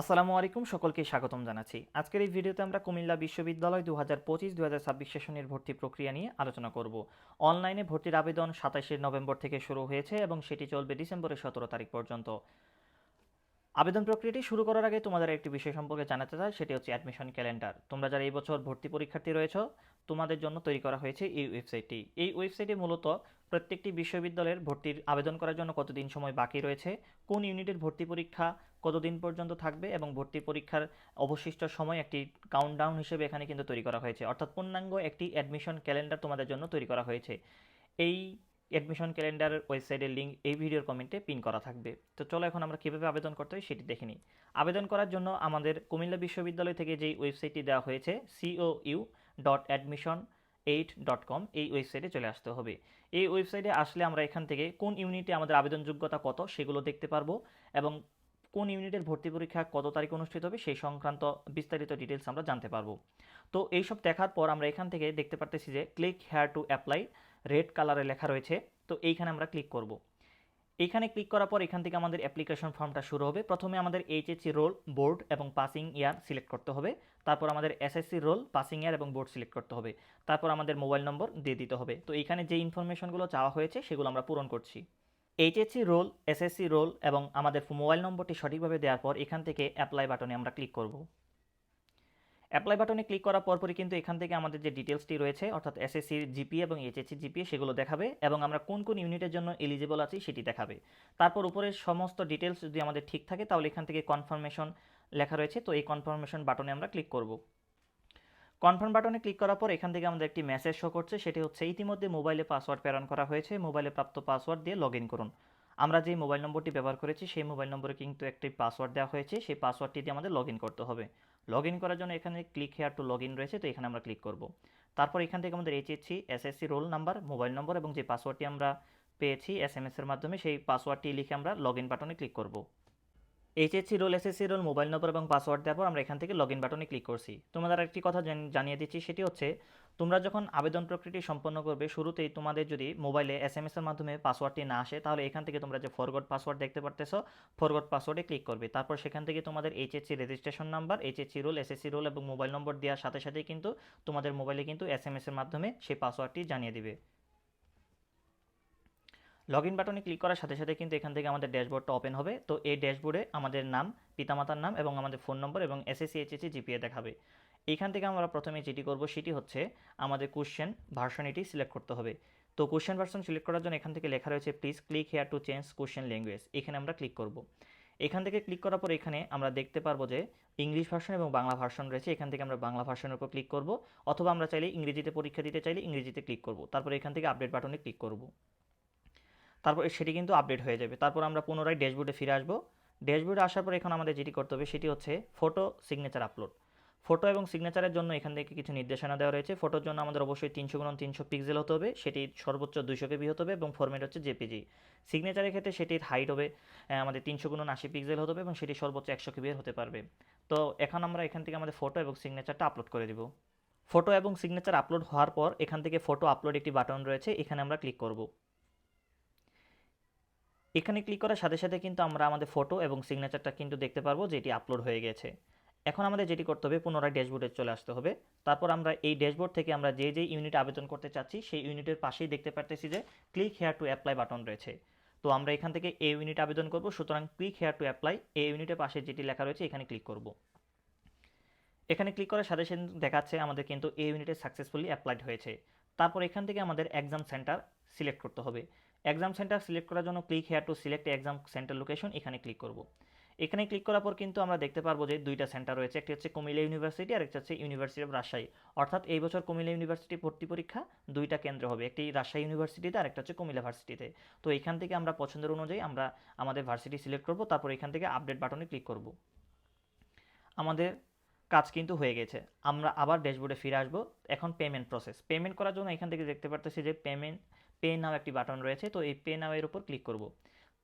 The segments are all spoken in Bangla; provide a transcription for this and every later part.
আসসালামু আলাইকুম, সকলকে স্বাগতম জানাচ্ছি। আজকের এই ভিডিওতে আমরা কুমিল্লা বিশ্ববিদ্যালয় দু হাজার পঁচিশ দু হাজার ছাব্বিশ সেশনের ভর্তি প্রক্রিয়া নিয়ে আলোচনা করব। অনলাইনে ভর্তির আবেদন সাতাশে নভেম্বর থেকে শুরু হয়েছে এবং সেটি চলবে ডিসেম্বরের সতেরো তারিখ পর্যন্ত। আবেদন প্রক্রিয়াটি শুরু করার আগে তোমাদের একটি বিষয় সম্পর্কে জানাতে চাই, সেটি হচ্ছে অ্যাডমিশন ক্যালেন্ডার তোমরা যারা এই বছর ভর্তি পরীক্ষার্থী রয়েছে, তোমাদের জন্য তৈরি করা হয়েছে এই ওয়েবসাইটটি এই ওয়েবসাইটে মূলত প্রত্যেকটি বিশ্ববিদ্যালয়ের ভর্তির আবেদন করার জন্য কতদিন সময় বাকি রয়েছে, কোন ইউনিটের ভর্তি পরীক্ষা কতদিন পর্যন্ত থাকবে এবং ভর্তি পরীক্ষার অবশিষ্ট সময় একটি কাউন্টডাউন হিসেবে এখানে কিন্তু তৈরি করা হয়েছে। অর্থাৎ পূর্ণাঙ্গ একটি অ্যাডমিশন ক্যালেন্ডার তোমাদের জন্য তৈরি করা হয়েছে। এই অ্যাডমিশন ক্যালেন্ডার ওয়েবসাইটের লিঙ্ক এই ভিডিওর কমেন্টে পিন করা থাকবে। তো চলো এখন আমরা কীভাবে আবেদন করতে হয় সেটি দেখে নিই। আবেদন করার জন্য আমাদের কুমিল্লা বিশ্ববিদ্যালয় থেকে যেই ওয়েবসাইটটি দেওয়া হয়েছে C O U dot admission eight dot com এই ওয়েবসাইটে চলে আসতে হবে। এই ওয়েবসাইটে আসলে আমরা এখান থেকে কোন ইউনিটে আমাদের আবেদন যোগ্যতা কত সেগুলো দেখতে পারব এবং কোন ইউনিটের ভর্তি পরীক্ষা কত তারিখ অনুষ্ঠিত হবে সেই সংক্রান্ত বিস্তারিত ডিটেলস আমরা জানতে পারব। তো এইসব দেখার পর আমরা এখান থেকে দেখতে পারতেছি যে click here to apply red কালারে লেখা রয়েছে। তো এইখানে আমরা ক্লিক করব। এইখানে ক্লিক করার পর এখান থেকে আমাদের অ্যাপ্লিকেশন ফর্মটা শুরু হবে। প্রথমে আমাদের এইচএসসি রোল বোর্ড এবং পাসিং ইয়ার সিলেক্ট করতে হবে। তারপর আমাদের এসএসসি রোল পাসিং ইয়ার এবং বোর্ড সিলেক্ট করতে হবে। তারপর আমাদের মোবাইল নম্বর দিয়ে দিতে হবে। তো এখানে যে ইনফরমেশনগুলো চাওয়া হয়েছে সেগুলো আমরা পূরণ করছি। এইচএসসি রোল এসএসসি রোল এবং আমাদের মোবাইল নম্বরটি সঠিকভাবে দেওয়ার পর এখান থেকে অ্যাপ্লাই বাটনে আমরা ক্লিক করব। অ্যাপ্লাই বাটনে ক্লিক করার পরপরই কিন্তু এখান থেকে আমাদের যে ডিটেলসটি রয়েছে, অর্থাৎ এসএসসির জিপি এবং এইচএসসি জিপিএ সেগুলো দেখাবে এবং আমরা কোন কোন ইউনিটের জন্য এলিজিবল আছি সেটি দেখাবে। তারপর উপরের সমস্ত ডিটেলস যদি আমাদের ঠিক থাকে তাহলে এখান থেকে কনফার্মেশন লেখা রয়েছে, তো এই কনফার্মেশন বাটনে আমরা ক্লিক করব। কনফার্ম বাটনে ক্লিক করার পর এখান থেকে আমাদের একটি মেসেজ শো করছে, সেটি হচ্ছে ইতিমধ্যে মোবাইলে পাসওয়ার্ড প্রেরণ করা হয়েছে মোবাইলে প্রাপ্ত পাসওয়ার্ড দিয়ে লগ করুন। আমরা যে মোবাইল নম্বরটি ব্যবহার করেছি, সেই মোবাইল নম্বরে কিন্তু একটি পাসওয়ার্ড দেওয়া হয়েছে, সেই পাসওয়ার্ডটি দিয়ে আমাদের লগ করতে হবে। লগ করার জন্য এখানে ক্লিক হেয়ার টু লগ রয়েছে, তো এখানে আমরা ক্লিক করব। তারপর এখান থেকে আমাদের HSC SSC roll number mobile number এবং যে পাসওয়ার্ডটি আমরা পেয়েছি এস এম এসের মাধ্যমে, সেই পাসওয়ার্ডটি লিখে আমরা লগ বাটনে ক্লিক করব। HSC roll SSC roll mobile number এবং পাসওয়ার্ড দেওয়ার পর আমরা এখান থেকে লগ ইন বাটনে ক্লিক করছি। তোমাদের একটি কথা জানিয়ে দিচ্ছি, সেটি হচ্ছে তোমরা যখন আবেদন প্রক্রিয়াটি সম্পন্ন করবে, শুরুতেই তোমাদের যদি মোবাইলে এস এম এর মাধ্যমে পাসওয়ার্ডটি না আসে, তাহলে এখান থেকে তোমরা যে ফরগড পাসওয়ার্ড দেখতে পারতেছো ফরগড পাসওয়ার্ডে ক্লিক করবে। তারপর সেখান থেকে তোমাদের HSC registration number HSC roll SSC roll এবং মোবাইল নম্বর দেওয়ার সাথে সাথেই কিন্তু তোমাদের মোবাইলে কিন্তু এস এম এর মাধ্যমে সেই পাসওয়ার্ডটি জানিয়ে দিবে। লগ ইন বাটনে ক্লিক করার সাথে সাথে কিন্তু এখান থেকে আমাদের ড্যাশবোর্ডটা ওপেন হবে। তো এই ড্যাশবোর্ডে আমাদের নাম, পিতামাতার নাম এবং আমাদের ফোন নম্বর এবং এসএসসি এইচএসসি জিপিএ দেখাবে। এইখান থেকে আমরা প্রথমে যেটি করব সেটি হচ্ছে আমাদের কোশ্চেন ভার্সন এটি সিলেক্ট করতে হবে। তো কোশ্চেন ভার্সন সিলেক্ট করার জন্য এখান থেকে লেখা রয়েছে please click here to change question language এখানে আমরা ক্লিক করব। এখান থেকে ক্লিক করার পর এখানে আমরা দেখতে পারব যে ইংলিশ ভার্সন এবং বাংলা ভার্সন রয়েছে। এখান থেকে আমরা বাংলা ভার্সনের উপর ক্লিক করব। অথবা আমরা চাইলে ইংরেজিতে পরীক্ষা দিতে চাইলে ইংরেজিতে ক্লিক করব। তারপর এখান থেকে আপডেট বাটনে ক্লিক করব। তারপর সেটি কিন্তু আপডেট হয়ে যাবে। তারপর আমরা পুনরায় ড্যাশবোর্ডে ফিরে আসব। ড্যাশবোর্ডে আসার পর এখন আমাদের যেটি করতে হবে সেটি হচ্ছে ফটো সিগনেচার আপলোড ফটো এবং সিগনেচারের জন্য এখান থেকে কিছু নির্দেশনা দেওয়া রয়েছে। ফটোর জন্য আমাদের অবশ্যই তিনশো গুণ তিনশো পিক্সেল হতে হবে, সেটি সর্বোচ্চ দুইশো কেবি হতে হবে এবং ফরম্যাট হচ্ছে জেপিজি সিগনেচারের ক্ষেত্রে সেটির হাইট হবে আমাদের তিনশো গুণ আশি পিক্সেল হতে হবে এবং সেটি সর্বোচ্চ একশো কেবি হতে পারবে। তো এখন আমরা এখান থেকে আমাদের ফটো এবং সিগনেচারটা আপলোড করে দিব। ফটো এবং সিগনেচার আপলোড হওয়ার পর এখান থেকে ফটো আপলোড একটি বাটন রয়েছে, এখানে আমরা ক্লিক করব। এখানে ক্লিক করার সাথে সাথে কিন্তু আমরা আমাদের ফটো এবং সিগনেচারটা কিন্তু দেখতে পারব যে এটি আপলোড হয়ে গেছে। এখন আমাদের যেটি করতে হবে, পুনরায় ড্যাশবোর্ডে চলে আসতে হবে। তারপর আমরা এই ড্যাশবোর্ড থেকে আমরা যে যে ইউনিট আবেদন করতে চাচ্ছি, সেই ইউনিটের পাশেই দেখতে পারতেছি যে click here to apply button রয়েছে। তো আমরা এখান থেকে এই ইউনিট আবেদন করব, সুতরাং ক্লিক হেয়ার টু অ্যাপ্লাই এই ইউনিটের পাশে যেটি লেখা রয়েছে, এখানে ক্লিক করব। এখানে ক্লিক করার সাথে সাথে দেখাচ্ছে আমাদের কিন্তু এই ইউনিটে সাকসেসফুলি অ্যাপ্লাইড হয়েছে। তারপর এখান থেকে আমাদের এক্সাম সেন্টার সিলেক্ট করতে হবে। এক্সাম সেন্টার সিলেক্ট করার জন্য click here to select exam centre location এখানে ক্লিক করব। এখানে ক্লিক করার পর কিন্তু আমরা দেখতে পারব যে দুইটা সেন্টার রয়েছে, একটি হচ্ছে কুমিল্লা ইউনিভার্সিটি আর একটা হচ্ছে ইউনিভার্সিটি অফ রাজশাহী অর্থাৎ এই বছর কুমিল্লা ইউনিভার্সিটি ভর্তি পরীক্ষা দুইটা কেন্দ্র হবে, একটি রাজশাহী ইউনিভার্সিটিতে আর একটা হচ্ছে কুমিল্লা ভার্সিটিতে তো। এখান থেকে আমরা পছন্দের অনুযায়ী আমরা আমাদের ভার্সিটি সিলেক্ট করব, তারপর এখান থেকে আপডেট বাটনে ক্লিক করব। আমাদের কাজ কিন্তু হয়ে গেছে। আমরা আবার ড্যাশবোর্ডে ফিরে আসব, এখন পেমেন্ট প্রসেস পেমেন্ট করার জন্য এখান থেকে দেখতে পারতেছি যে পেমেন্ট পে নাও একটি বাটন রয়েছে, তো এই পে নাও এর উপর ক্লিক করব।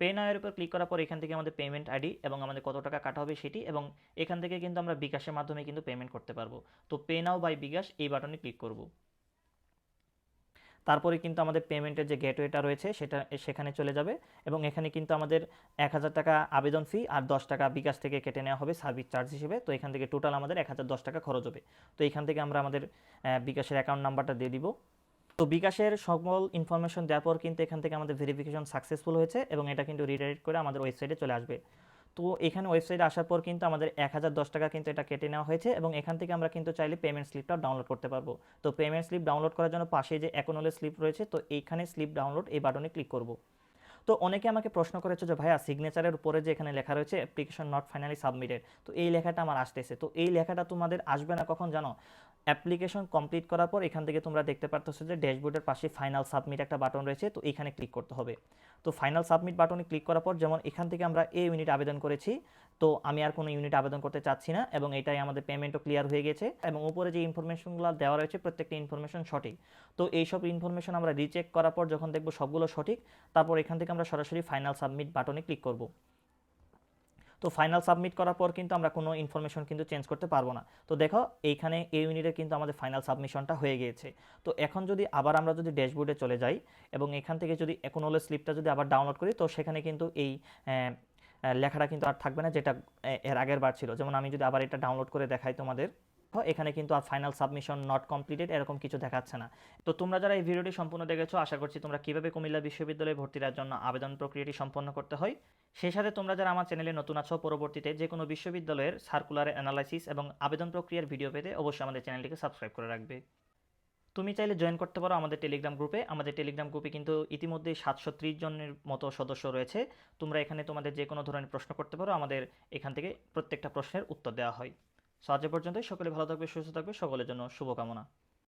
পে নাও এর উপর ক্লিক করার পর এখান থেকে আমাদের পেমেন্ট আইডি এবং আমাদের কত টাকা কাটা হবে সেটি এবং এখান থেকে কিন্তু আমরা বিকাশের মাধ্যমে কিন্তু পেমেন্ট করতে পারব। তো পে নাও বাই বিকাশ এই বাটনে ক্লিক করব। তারপরে কিন্তু আমাদের পেমেন্টের যে গেটওয়েটা রয়েছে সেটা সেখানে চলে যাবে এবং এখানে কিন্তু আমাদের এক হাজার টাকা আবেদন ফি আর দশ টাকা বিকাশ থেকে কেটে নেওয়া হবে সার্ভিস চার্জ হিসেবে। তো এখান থেকে টোটাল আমাদের এক হাজার দশ টাকা খরচ হবে। তো এখান থেকে আমরা আমাদের বিকাশের অ্যাকাউন্ট নাম্বারটা দিয়ে দিব। তো বিকাশের সকল ইনফরমেশন দেওয়ার পর কিন্তু এখান থেকে আমাদের ভেরিফিকেশন সাকসেসফুল হয়েছে এবং এটা কিন্তু রিডাইরেক্ট করে আমাদের ওয়েবসাইটে চলে আসবে। তো এখানে ওয়েবসাইটে আসার পর কিন্তু আমাদের এক হাজার দশ টাকা কিন্তু এটা কেটে নেওয়া হয়েছে এবং এখান থেকে আমরা কিন্তু চাইলে পেমেন্ট স্লিপটাও ডাউনলোড করতে পারব। তো পেমেন্ট স্লিপ ডাউনলোড করার জন্য পাশে যে অ্যাকোনলের স্লিপ রয়েছে, তো এইখানে স্লিপ ডাউনলোড এই বাটনে ক্লিক করব। তো অনেকে আমাকে প্রশ্ন করেছে যে, ভাইয়া সিগনেচারের উপরে যে এখানে লেখা রয়েছে অ্যাপ্লিকেশন নট ফাইনালি সাবমিটেড তো এই লেখাটা আমার আসতেছে। তো এই লেখাটা তোমাদের আসবে না কখন জানো? অ্যাপ্লিকেশন কমপ্লিট করার পর এখান থেকে তোমরা দেখতে পারতেছো যে ড্যাশবোর্ডের পাশে ফাইনাল সাবমিট একটা বাটন রয়েছে, তো এখানে ক্লিক করতে হবে। তো ফাইনাল সাবমিট বাটনে ক্লিক করার পর যেমন এখান থেকে আমরা এই ইউনিট আবেদন করেছি, তো আমি আর কোনো ইউনিট আবেদন করতে চাচ্ছি না এবং এটাই আমাদের পেমেন্টও ক্লিয়ার হয়ে গেছে এবং উপরে যে ইনফরমেশনগুলো দেওয়া রয়েছে প্রত্যেকটা ইনফরমেশন সঠিক। তো এইসব ইনফরমেশন আমরা রিচেক করার পর যখন দেখব সবগুলো সঠিক, তারপর এখান থেকে আমরা সরাসরি ফাইনাল সাবমিট বাটনে ক্লিক করব। তো ফাইনাল সাবমিট করার পর কিন্তু আমরা কোনো ইনফরমেশন কিন্তু চেঞ্জ করতে পারব না। তো দেখো, এইখানে এই ইউনিটে কিন্তু আমাদের ফাইনাল সাবমিশনটা হয়ে গিয়েছে। তো এখন যদি আবার আমরা যদি ড্যাশবোর্ডে চলে যাই এবং এখান থেকে যদি একনোলে স্লিপটা যদি আবার ডাউনলোড করি, তো সেখানে কিন্তু এই লেখাটা কিন্তু আর থাকবে না যেটা এর আগের বার ছিল। যেমন আমি যদি আবার এটা ডাউনলোড করে দেখাই তোমাদের। এখানে কিন্তু আর ফাইনাল সাবমিশন নট কমপ্লিটেড এরকম কিছু দেখাচ্ছে না। তো তোমরা যারা এই ভিডিওটি সম্পূর্ণ দেখেছ, আশা করছি তোমরা কীভাবে কুমিল্লা বিশ্ববিদ্যালয়ে ভর্তির জন্য আবেদন প্রক্রিয়াটি সম্পন্ন করতে হয়। সেই সাথে তোমরা যারা আমার চ্যানেলে নতুন আছো, পরবর্তীতে যে কোনো বিশ্ববিদ্যালয়ের সার্কুলার অ্যানালাইসিস এবং আবেদন প্রক্রিয়ার ভিডিও পেতে অবশ্যই আমাদের চ্যানেলটিকে সাবস্ক্রাইব করে রাখবে। তুমি চাইলে জয়েন করতে পারো আমাদের টেলিগ্রাম গ্রুপে আমাদের টেলিগ্রাম গ্রুপে কিন্তু ইতিমধ্যেই সাতশো ত্রিশ জনের মতো সদস্য রয়েছে। তোমরা এখানে তোমাদের যে কোনো ধরনের প্রশ্ন করতে পারো, আমাদের এখান থেকে প্রত্যেকটা প্রশ্নের উত্তর দেওয়া হয়। সো আজ পর্যন্তই। সকলে ভালো থাকবে সুস্থ থাকবে সকলের জন্য শুভকামনা।